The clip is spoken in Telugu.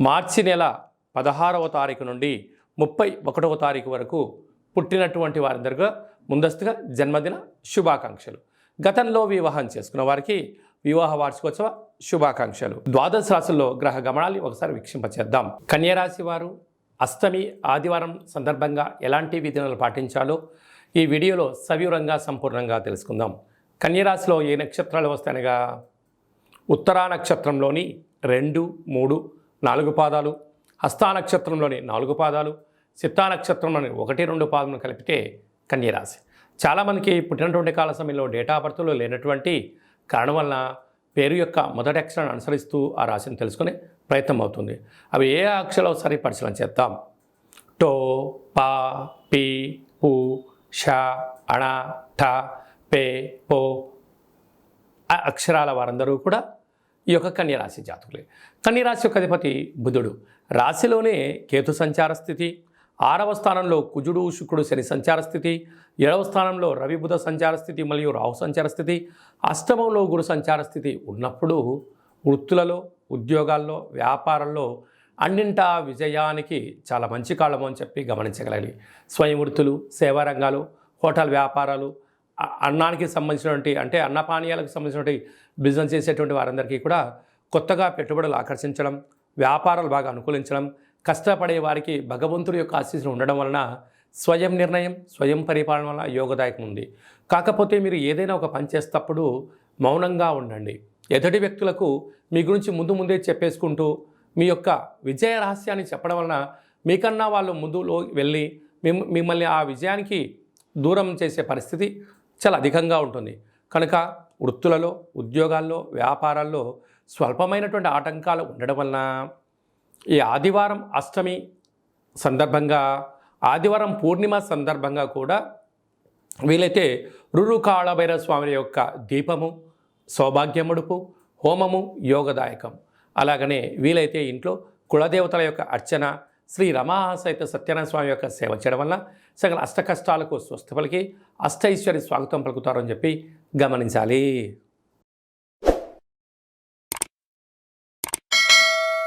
మార్చి నెల పదహారవ తారీఖు నుండి ముప్పై ఒకటవ తారీఖు వరకు పుట్టినటువంటి వారందరిగా ముందస్తుగా జన్మదిన శుభాకాంక్షలు. గతంలో వివాహం చేసుకున్న వారికి వివాహ వార్షికోత్సవ శుభాకాంక్షలు. ద్వాదశ రాశుల్లో గ్రహ గమనాన్ని ఒకసారి వీక్షింపచేద్దాం. కన్యరాశి వారు అష్టమి ఆదివారం సందర్భంగా ఎలాంటి విధానాలు పాటించాలో ఈ వీడియోలో సవివరంగా సంపూర్ణంగా తెలుసుకుందాం. కన్యరాశిలో ఏ నక్షత్రాలు వస్తాయనగా? ఉత్తరా నక్షత్రంలోని రెండు మూడు నాలుగు పాదాలు హస్తానక్షత్రంలోని నాలుగు పాదాలు చిత్తానక్షత్రంలోని ఒకటి రెండు పాదములు కలిపితే కన్యరాశి. చాలామందికి పుట్టినటువంటి కాల సమయంలో డేటా బర్త్లో లేనటువంటి కారణం వలన పేరు యొక్క మొదటి అక్షరాన్ని అనుసరిస్తూ ఆ రాశిని తెలుసుకునే ప్రయత్నం అవుతుంది. అవి ఏ అక్షరాలు సరి పరిశీలన చేద్దాం. టో పా పి పు ష అణ ఠ పే పో అక్షరాల వారందరూ కూడా ఈ యొక్క కన్యరాశి జాతకులే. కన్యరాశి యొక్క అధిపతి బుధుడు. రాశిలోనే కేతు సంచార స్థితి ఆరవ స్థానంలో కుజుడు శుక్రుడు శని సంచార స్థితి ఏడవ స్థానంలో రవి బుధ సంచార స్థితి మరియు రాహు సంచార స్థితి అష్టమంలో గురు సంచార స్థితి ఉన్నప్పుడు వృత్తులలో ఉద్యోగాల్లో వ్యాపారంలో అన్నింటా విజయానికి చాలా మంచి కాలము అని చెప్పి గమనించగలగాలి. స్వయం వృత్తులు సేవారంగాలు హోటల్ వ్యాపారాలు అన్నానికి సంబంధించినటువంటి అంటే అన్నపానీయాలకు సంబంధించినటువంటి బిజినెస్ చేసేటువంటి వారందరికీ కూడా కొత్తగా పెట్టుబడులు ఆకర్షించడం వ్యాపారాలు బాగా అనుకూలించడం కష్టపడే వారికి భగవంతుడి యొక్క ఆశీస్సులు ఉండడం వలన స్వయం నిర్ణయం స్వయం పరిపాలన వల్ల యోగదాయకం ఉంది. కాకపోతే మీరు ఏదైనా ఒక పని చేసేటప్పుడు మౌనంగా ఉండండి. ఎదుటి వ్యక్తులకు మీ గురించి ముందు ముందే చెప్పేసుకుంటూ మీ యొక్క విజయ రహస్యాన్ని చెప్పడం వలన మీకన్నా వాళ్ళు ముందులో వెళ్ళి మిమ్మల్ని ఆ విజయానికి దూరం చేసే పరిస్థితి చాలా అధికంగా ఉంటుంది. కనుక వృత్తులలో ఉద్యోగాల్లో వ్యాపారాల్లో స్వల్పమైనటువంటి ఆటంకాలు ఉండడం వలన ఈ ఆదివారం అష్టమి సందర్భంగా ఆదివారం పూర్ణిమ సందర్భంగా కూడా వీలైతే రురుకాళభైర స్వామి యొక్క దీపము సౌభాగ్యముడుపు హోమము యోగదాయకం. అలాగనే వీలైతే ఇంట్లో కులదేవతల యొక్క అర్చన శ్రీ రమా సహిత సత్యనారాయణ స్వామి యొక్క సేవ చేయడం వల్ల సకల అష్ట కష్టాలకు స్వస్థ పలికి అష్టైశ్వర్య స్వాగతం పలుకుతారని చెప్పి గమనించాలి.